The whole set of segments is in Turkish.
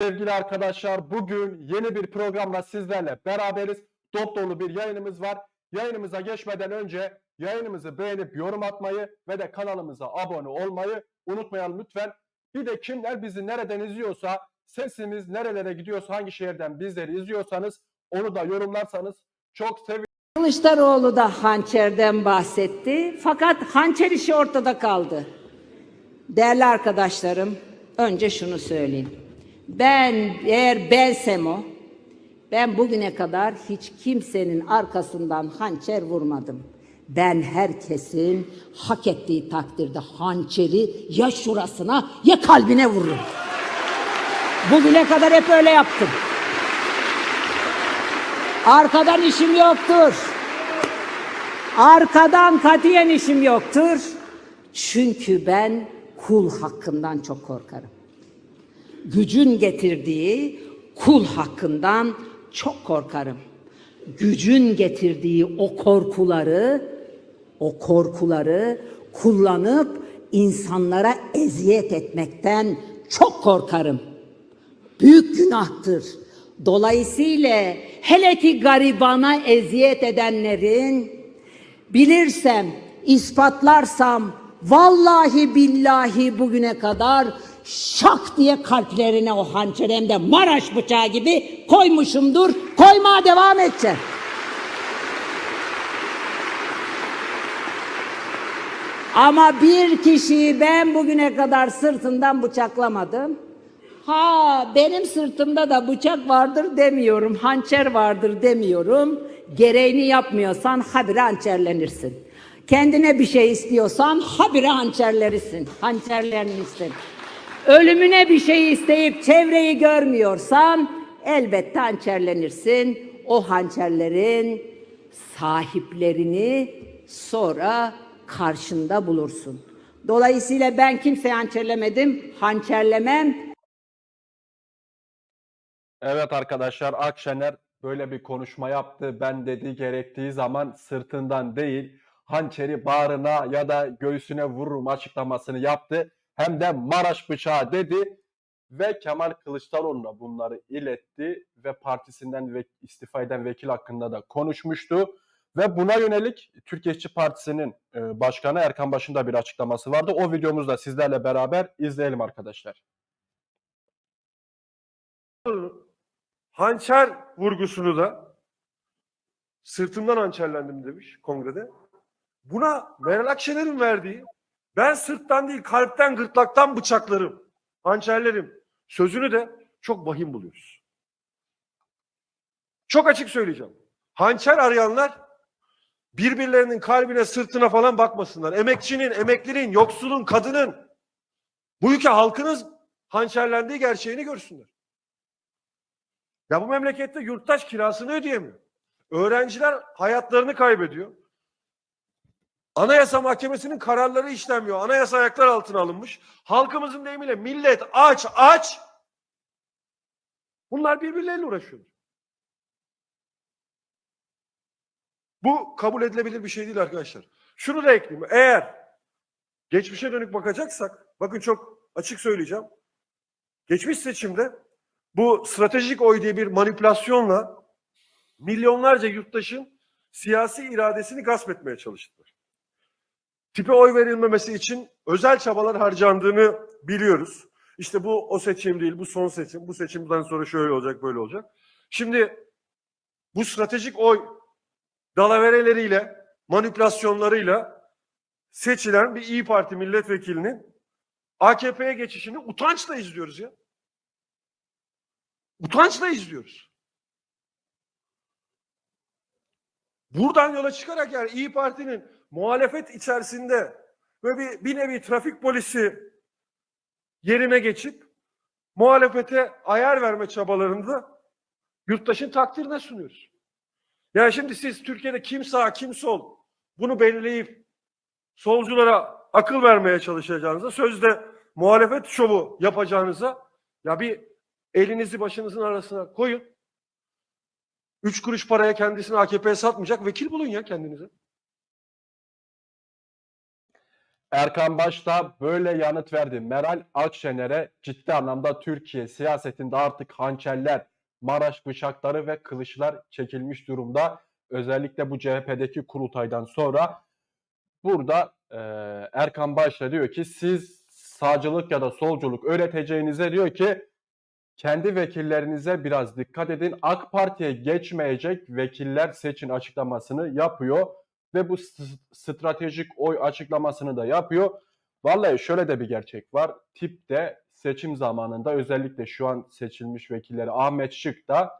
Sevgili arkadaşlar bugün yeni bir programla sizlerle beraberiz. Dop dolu bir yayınımız var. Yayınımıza geçmeden önce yayınımızı beğenip yorum atmayı ve de kanalımıza abone olmayı unutmayalım lütfen. Bir de kimler bizi nereden izliyorsa, sesimiz nerelere gidiyorsa, hangi şehirden bizleri izliyorsanız onu da yorumlarsanız çok sevinirim. Kılıçdaroğlu da hançerden bahsetti. Fakat hançer işi ortada kaldı. Değerli arkadaşlarım, önce şunu söyleyeyim. Ben eğer bensem o, ben bugüne kadar hiç kimsenin arkasından hançer vurmadım. Ben herkesin hak ettiği takdirde hançeri ya şurasına ya kalbine vururum. Bugüne kadar hep öyle yaptım. Arkadan işim yoktur. Arkadan katiyen işim yoktur. Çünkü ben kul hakkından çok korkarım. Gücün getirdiği kul hakkından çok korkarım. Gücün getirdiği o korkuları, o korkuları kullanıp insanlara eziyet etmekten çok korkarım büyük günahtır. Dolayısıyla hele ki garibana eziyet edenlerin bilirsem, ispatlarsam vallahi billahi bugüne kadar şak diye kalplerine o hançer hem de Maraş bıçağı gibi koymuşumdur. Koymaya devam edeceğim. Ama bir kişiyi ben bugüne kadar sırtından bıçaklamadım. Ha benim sırtımda da bıçak vardır demiyorum, hançer vardır demiyorum. Gereğini yapmıyorsan habire hançerlenirsin. Kendine bir şey istiyorsan habire hançerlerisin, hançerlenirsin. Ölümüne bir şey isteyip çevreyi görmüyorsan elbette hançerlenirsin. O hançerlerin sahiplerini sonra karşında bulursun. Dolayısıyla ben kimseyi hançerlemedim, hançerlemem. Evet arkadaşlar Akşener böyle bir konuşma yaptı. Ben dedi gerektiği zaman sırtından değil hançeri bağrına ya da göğsüne vururum açıklamasını yaptı. Hem de Maraş bıçağı dedi ve Kemal Kılıçdaroğlu'na bunları iletti ve partisinden ve istifa eden vekil hakkında da konuşmuştu. Ve buna yönelik Türkiye İşçi Partisi'nin e, başkanı Erkan Baş'ın da bir açıklaması vardı. O videomuzu sizlerle beraber izleyelim arkadaşlar. hançer vurgusunu da sırtımdan hançerlendim demiş kongrede. Buna Meral Akşener'in verdiği ben sırttan değil kalpten gırtlaktan bıçaklarım, hançerlerim sözünü de çok vahim buluyoruz. Çok açık söyleyeceğim. Hançer arayanlar birbirlerinin kalbine sırtına falan bakmasınlar. Emekçinin, emeklinin, yoksulun, kadının bu ülke halkının hançerlendiği gerçeğini görsünler. Ya bu memlekette yurttaş kirasını ödeyemiyor. Öğrenciler hayatlarını kaybediyor. Anayasa Mahkemesi'nin kararları işlenmiyor. Anayasa ayaklar altına alınmış. Halkımızın deyimiyle millet aç aç. Bunlar birbirleriyle uğraşıyor. Bu kabul edilebilir bir şey değil arkadaşlar. Şunu da ekleyeyim. Eğer geçmişe dönük bakacaksak, bakın çok açık söyleyeceğim. Geçmiş seçimde bu stratejik oy diye bir manipülasyonla milyonlarca yurttaşın siyasi iradesini gasp etmeye çalıştılar. Tipe oy verilmemesi için özel çabalar harcandığını biliyoruz. İşte bu o seçim değil, bu son seçim. Bu seçimden sonra şöyle olacak, böyle olacak. Şimdi bu stratejik oy dalavereleriyle, manipülasyonlarıyla seçilen bir İyi Parti milletvekilinin AKP'ye geçişini utançla izliyoruz ya. Utançla izliyoruz. Buradan yola çıkarak yani İyi Parti'nin muhalefet içerisinde ve bir, bir nevi trafik polisi yerine geçip muhalefete ayar verme çabalarında yurttaşın takdirine sunuyoruz. Yani şimdi siz Türkiye'de kim sağ kim sol bunu belirleyip solculara akıl vermeye çalışacağınıza sözde muhalefet şovu yapacağınıza ya bir elinizi başınızın arasına koyun. Üç kuruş paraya kendisini AKP'ye satmayacak vekil bulun ya kendinize. Erkan Baş da böyle yanıt verdi. Meral Akşener'e ciddi anlamda Türkiye siyasetinde artık hançerler, Maraş bıçakları ve kılıçlar çekilmiş durumda. Özellikle bu CHP'deki kurultaydan sonra burada e, Erkan Baş da diyor ki siz sağcılık ya da solculuk öğreteceğinize diyor ki kendi vekillerinize biraz dikkat edin. AK Parti'ye geçmeyecek vekiller seçin açıklamasını yapıyor ve bu stratejik oy açıklamasını da yapıyor. Vallahi şöyle de bir gerçek var. Tip de seçim zamanında özellikle şu an seçilmiş vekilleri Ahmet Şık da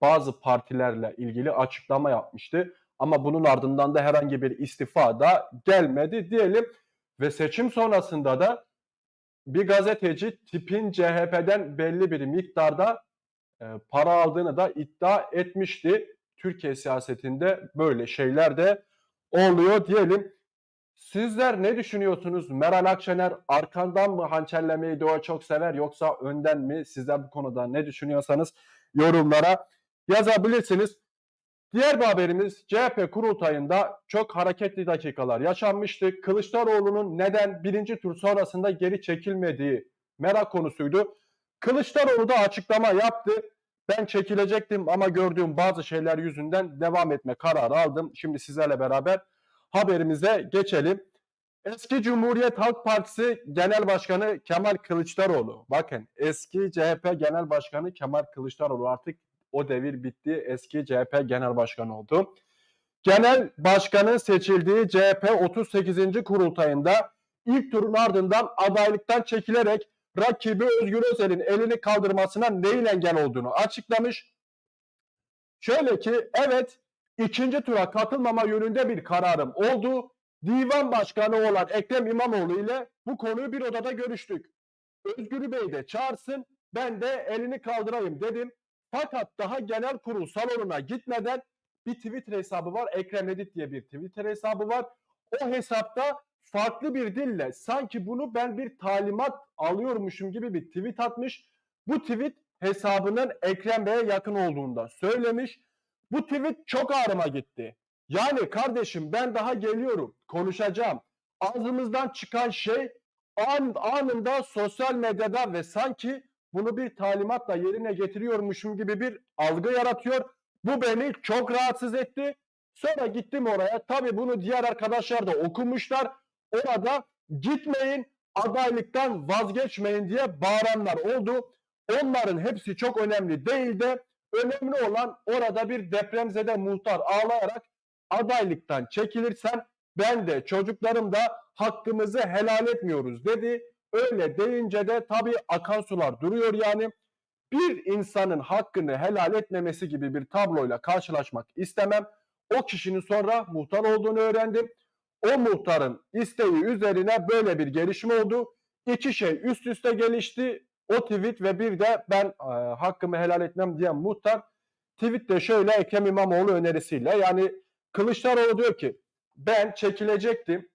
bazı partilerle ilgili açıklama yapmıştı. Ama bunun ardından da herhangi bir istifa da gelmedi diyelim. Ve seçim sonrasında da bir gazeteci tipin CHP'den belli bir miktarda e, para aldığını da iddia etmişti. Türkiye siyasetinde böyle şeyler de oluyor diyelim. Sizler ne düşünüyorsunuz? Meral Akşener arkandan mı hançerlemeyi doğa çok sever yoksa önden mi? Sizler bu konuda ne düşünüyorsanız yorumlara yazabilirsiniz. Diğer bir haberimiz CHP kurultayında çok hareketli dakikalar yaşanmıştı. Kılıçdaroğlu'nun neden birinci tur sonrasında geri çekilmediği merak konusuydu. Kılıçdaroğlu da açıklama yaptı. Ben çekilecektim ama gördüğüm bazı şeyler yüzünden devam etme kararı aldım. Şimdi sizlerle beraber haberimize geçelim. Eski Cumhuriyet Halk Partisi Genel Başkanı Kemal Kılıçdaroğlu. Bakın eski CHP Genel Başkanı Kemal Kılıçdaroğlu artık o devir bitti. Eski CHP Genel Başkanı oldu. Genel Başkanı seçildiği CHP 38. kurultayında ilk turun ardından adaylıktan çekilerek rakibi Özgür Özel'in elini kaldırmasına neyin engel olduğunu açıklamış. Şöyle ki evet ikinci tura katılmama yönünde bir kararım oldu. Divan Başkanı olan Ekrem İmamoğlu ile bu konuyu bir odada görüştük. Özgür Bey de çağırsın ben de elini kaldırayım dedim. Fakat daha genel kurul salonuna gitmeden bir Twitter hesabı var. Ekrem Edit diye bir Twitter hesabı var. O hesapta farklı bir dille sanki bunu ben bir talimat alıyormuşum gibi bir tweet atmış. Bu tweet hesabının Ekrem Bey'e yakın olduğunda söylemiş. Bu tweet çok ağrıma gitti. Yani kardeşim ben daha geliyorum, konuşacağım. Ağzımızdan çıkan şey an, anında sosyal medyada ve sanki bunu bir talimatla yerine getiriyormuşum gibi bir algı yaratıyor. Bu beni çok rahatsız etti. Sonra gittim oraya. Tabii bunu diğer arkadaşlar da okumuşlar. Orada gitmeyin, adaylıktan vazgeçmeyin diye bağıranlar oldu. Onların hepsi çok önemli değil de önemli olan orada bir depremzede muhtar ağlayarak adaylıktan çekilirsen ben de çocuklarım da hakkımızı helal etmiyoruz dedi. Öyle deyince de tabii akan sular duruyor yani. Bir insanın hakkını helal etmemesi gibi bir tabloyla karşılaşmak istemem. O kişinin sonra muhtar olduğunu öğrendim. O muhtarın isteği üzerine böyle bir gelişme oldu. İki şey üst üste gelişti. O tweet ve bir de ben e, hakkımı helal etmem diyen muhtar tweette şöyle Ekrem İmamoğlu önerisiyle yani Kılıçdaroğlu diyor ki ben çekilecektim.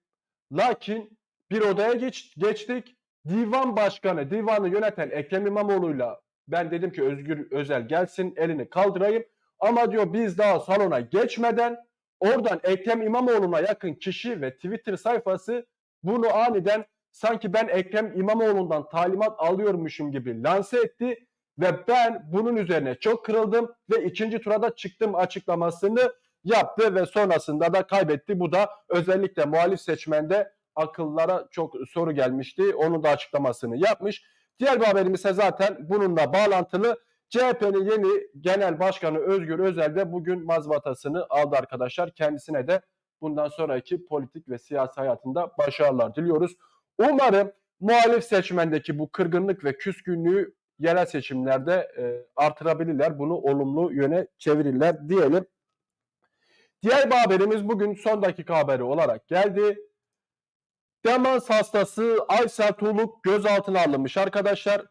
Lakin bir odaya geç, geçtik. Divan başkanı, divanı yöneten Ekrem İmamoğlu'yla ben dedim ki Özgür Özel gelsin elini kaldırayım. Ama diyor biz daha salona geçmeden oradan Ekrem İmamoğlu'na yakın kişi ve Twitter sayfası bunu aniden sanki ben Ekrem İmamoğlu'ndan talimat alıyormuşum gibi lanse etti ve ben bunun üzerine çok kırıldım ve ikinci turada çıktım açıklamasını yaptı ve sonrasında da kaybetti. Bu da özellikle muhalif seçmende akıllara çok soru gelmişti. Onun da açıklamasını yapmış. Diğer bir haberimiz zaten bununla bağlantılı. CHP'nin yeni genel başkanı Özgür Özel de bugün mazbatasını aldı arkadaşlar. Kendisine de bundan sonraki politik ve siyasi hayatında başarılar diliyoruz. Umarım muhalif seçmendeki bu kırgınlık ve küskünlüğü yerel seçimlerde e, artırabilirler. Bunu olumlu yöne çevirirler diyelim. Diğer bir haberimiz bugün son dakika haberi olarak geldi. Demans hastası Aysel Tuğluk gözaltına alınmış arkadaşlar.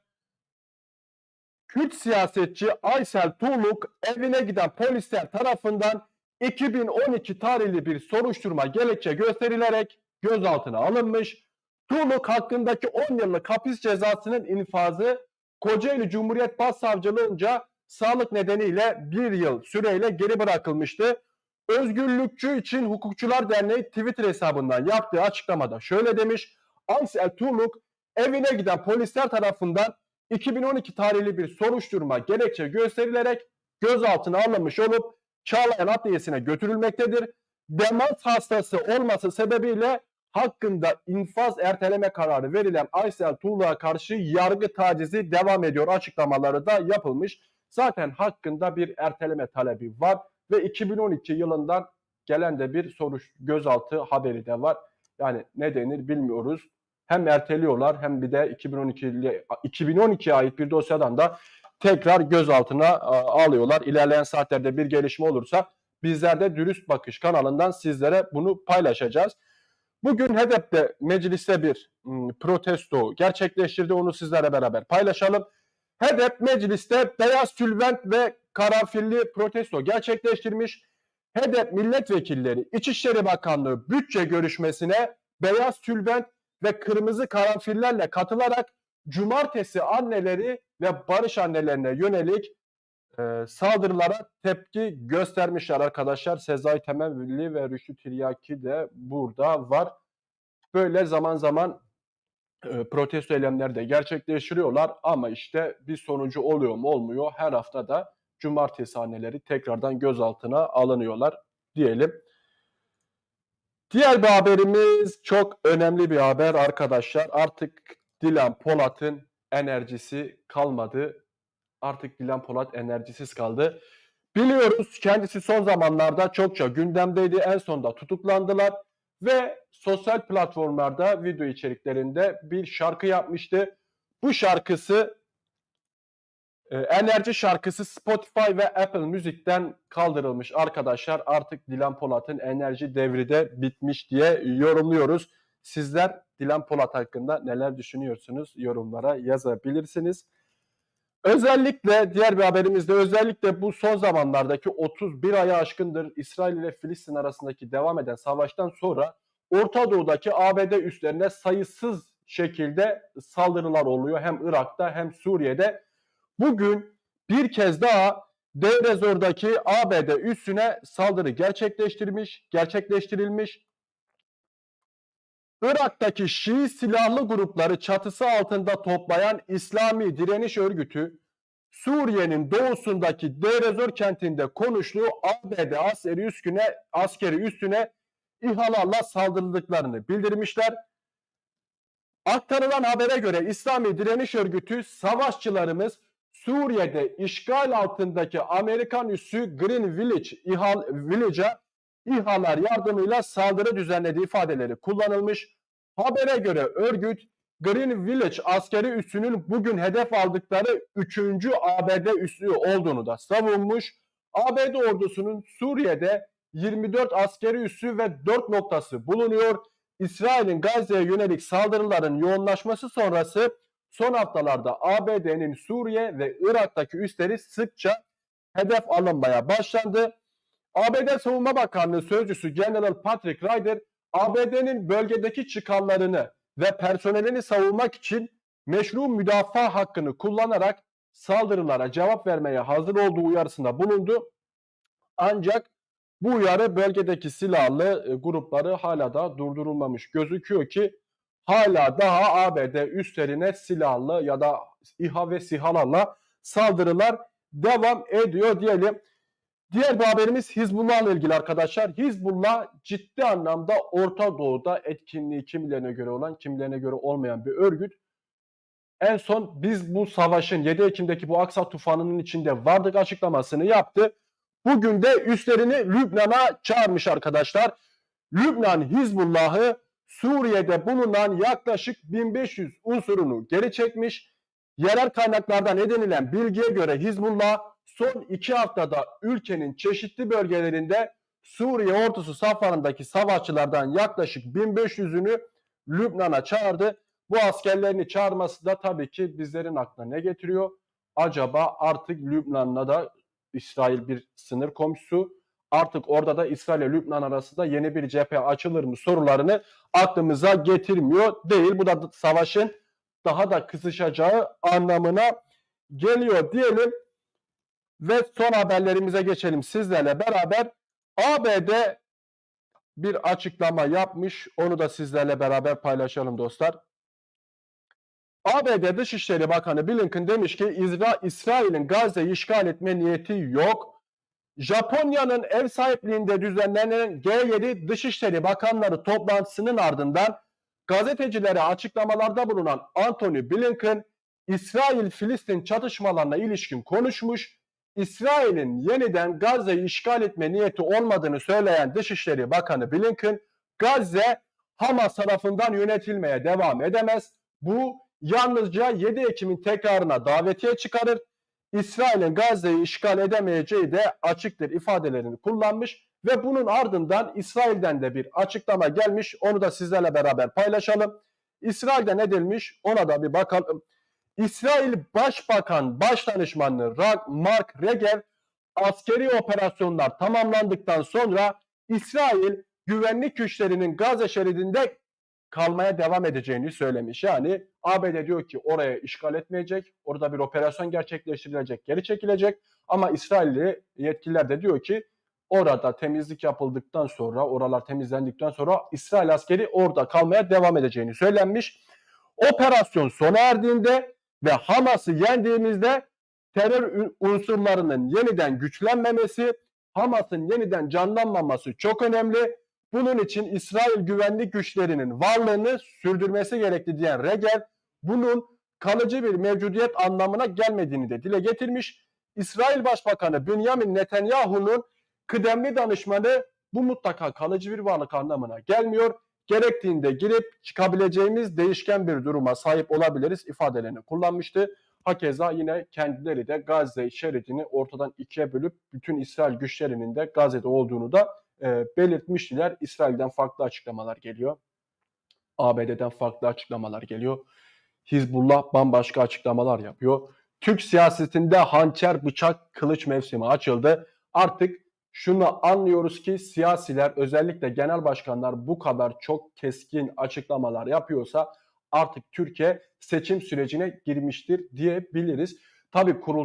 Kürt siyasetçi Aysel Tuğluk evine giden polisler tarafından 2012 tarihli bir soruşturma gerekçe gösterilerek gözaltına alınmış. Tuğluk hakkındaki 10 yıllık hapis cezasının infazı Kocaeli Cumhuriyet Başsavcılığınca sağlık nedeniyle bir yıl süreyle geri bırakılmıştı. Özgürlükçü için Hukukçular Derneği Twitter hesabından yaptığı açıklamada şöyle demiş. Aysel Tuğluk evine giden polisler tarafından 2012 tarihli bir soruşturma gerekçe gösterilerek gözaltına alınmış olup Çağlayan Adliyesi'ne götürülmektedir. Demans hastası olması sebebiyle hakkında infaz erteleme kararı verilen Aysel Tuğluk'a karşı yargı tacizi devam ediyor açıklamaları da yapılmış. Zaten hakkında bir erteleme talebi var ve 2012 yılından gelen de bir soruş gözaltı haberi de var. Yani ne denir bilmiyoruz. Hem erteliyorlar hem bir de 2012 ile- 2012'ye ait bir dosyadan da tekrar gözaltına alıyorlar. İlerleyen saatlerde bir gelişme olursa bizler de Dürüst Bakış kanalından sizlere bunu paylaşacağız. Bugün HEDEP'te mecliste bir protesto gerçekleştirdi. Onu sizlere beraber paylaşalım. HEDEP mecliste beyaz tülbent ve karanfilli protesto gerçekleştirmiş. HEDEP milletvekilleri İçişleri Bakanlığı bütçe görüşmesine beyaz tülbent ve kırmızı karanfillerle katılarak cumartesi anneleri ve barış annelerine yönelik e, saldırılara tepki göstermişler arkadaşlar. Sezai Temelli ve Rüştü Tiryaki de burada var. Böyle zaman zaman e, protesto eylemleri de gerçekleştiriyorlar ama işte bir sonucu oluyor mu olmuyor. Her hafta da cumartesi anneleri tekrardan gözaltına alınıyorlar diyelim. Diğer bir haberimiz çok önemli bir haber arkadaşlar. Artık Dilan Polat'ın enerjisi kalmadı. Artık Dilan Polat enerjisiz kaldı. Biliyoruz kendisi son zamanlarda çokça gündemdeydi. En sonunda tutuklandılar ve sosyal platformlarda video içeriklerinde bir şarkı yapmıştı. Bu şarkısı enerji şarkısı Spotify ve Apple Müzik'ten kaldırılmış arkadaşlar. Artık Dilan Polat'ın enerji devri de bitmiş diye yorumluyoruz. Sizler Dilan Polat hakkında neler düşünüyorsunuz? Yorumlara yazabilirsiniz. Özellikle diğer bir haberimizde özellikle bu son zamanlardaki 31 aya aşkındır İsrail ile Filistin arasındaki devam eden savaştan sonra Orta Doğu'daki ABD üslerine sayısız şekilde saldırılar oluyor. Hem Irak'ta hem Suriye'de. Bugün bir kez daha Devrezor'daki ABD üssüne saldırı gerçekleştirmiş, gerçekleştirilmiş. Irak'taki Şii silahlı grupları çatısı altında toplayan İslami Direniş Örgütü, Suriye'nin doğusundaki Deirezor kentinde konuştuğu ABD askeri üstüne, askeri üstüne İHA'larla saldırıldıklarını bildirmişler. Aktarılan habere göre İslami Direniş Örgütü savaşçılarımız Suriye'de işgal altındaki Amerikan üssü Green Village İHA, Village'a İHA'lar yardımıyla saldırı düzenlediği ifadeleri kullanılmış. Habere göre örgüt Green Village askeri üssünün bugün hedef aldıkları 3. ABD üssü olduğunu da savunmuş. ABD ordusunun Suriye'de 24 askeri üssü ve 4 noktası bulunuyor. İsrail'in Gazze'ye yönelik saldırıların yoğunlaşması sonrası son haftalarda ABD'nin Suriye ve Irak'taki üsleri sıkça hedef alınmaya başlandı. ABD Savunma Bakanlığı Sözcüsü General Patrick Ryder, ABD'nin bölgedeki çıkarlarını ve personelini savunmak için meşru müdafaa hakkını kullanarak saldırılara cevap vermeye hazır olduğu uyarısında bulundu. Ancak bu uyarı bölgedeki silahlı e, grupları hala da durdurulmamış gözüküyor ki hala daha ABD üstlerine silahlı ya da İHA ve SİHA'larla saldırılar devam ediyor diyelim. Diğer bir haberimiz Hizbullah ile ilgili arkadaşlar. Hizbullah ciddi anlamda Orta Doğu'da etkinliği kimilerine göre olan, kimilerine göre olmayan bir örgüt. En son biz bu savaşın 7 Ekim'deki bu Aksa tufanının içinde vardık açıklamasını yaptı. Bugün de üstlerini Lübnan'a çağırmış arkadaşlar. Lübnan Hizbullah'ı Suriye'de bulunan yaklaşık 1500 unsurunu geri çekmiş. Yerel kaynaklardan edinilen bilgiye göre Hizbullah son iki haftada ülkenin çeşitli bölgelerinde Suriye ordusu saflarındaki savaşçılardan yaklaşık 1500'ünü Lübnan'a çağırdı. Bu askerlerini çağırması da tabii ki bizlerin aklına ne getiriyor? Acaba artık Lübnan'la da İsrail bir sınır komşusu. Artık orada da İsrail ile Lübnan arasında yeni bir cephe açılır mı sorularını aklımıza getirmiyor değil. Bu da savaşın daha da kızışacağı anlamına geliyor diyelim. Ve son haberlerimize geçelim sizlerle beraber. ABD bir açıklama yapmış. Onu da sizlerle beraber paylaşalım dostlar. ABD Dışişleri Bakanı Blinken demiş ki İsra İsrail'in Gazze'yi işgal etme niyeti yok. Japonya'nın ev sahipliğinde düzenlenen G7 Dışişleri Bakanları toplantısının ardından gazetecilere açıklamalarda bulunan Anthony Blinken, İsrail-Filistin çatışmalarına ilişkin konuşmuş, İsrail'in yeniden Gazze'yi işgal etme niyeti olmadığını söyleyen Dışişleri Bakanı Blinken, Gazze Hamas tarafından yönetilmeye devam edemez. Bu yalnızca 7 Ekim'in tekrarına davetiye çıkarır. İsrail'in Gazze'yi işgal edemeyeceği de açıktır ifadelerini kullanmış ve bunun ardından İsrail'den de bir açıklama gelmiş. Onu da sizlerle beraber paylaşalım. İsrail'de ne denilmiş ona da bir bakalım. İsrail Başbakan Başdanışmanı Mark Regev askeri operasyonlar tamamlandıktan sonra İsrail güvenlik güçlerinin Gazze şeridinde kalmaya devam edeceğini söylemiş. Yani ABD diyor ki oraya işgal etmeyecek, orada bir operasyon gerçekleştirilecek, geri çekilecek ama İsrailli yetkililer de diyor ki orada temizlik yapıldıktan sonra, oralar temizlendikten sonra İsrail askeri orada kalmaya devam edeceğini söylenmiş. Operasyon sona erdiğinde ve Hamas'ı yendiğimizde terör unsurlarının yeniden güçlenmemesi, Hamas'ın yeniden canlanmaması çok önemli. Bunun için İsrail güvenlik güçlerinin varlığını sürdürmesi gerekli diyen Regev, bunun kalıcı bir mevcudiyet anlamına gelmediğini de dile getirmiş. İsrail Başbakanı Benjamin Netanyahu'nun kıdemli danışmanı bu mutlaka kalıcı bir varlık anlamına gelmiyor. Gerektiğinde girip çıkabileceğimiz değişken bir duruma sahip olabiliriz ifadelerini kullanmıştı. Hakeza yine kendileri de Gazze şeridini ortadan ikiye bölüp bütün İsrail güçlerinin de Gazze'de olduğunu da e, belirtmiştiler. İsrail'den farklı açıklamalar geliyor. ABD'den farklı açıklamalar geliyor. Hizbullah bambaşka açıklamalar yapıyor. Türk siyasetinde hançer, bıçak, kılıç mevsimi açıldı. Artık şunu anlıyoruz ki siyasiler özellikle genel başkanlar bu kadar çok keskin açıklamalar yapıyorsa artık Türkiye seçim sürecine girmiştir diyebiliriz. Tabii kurul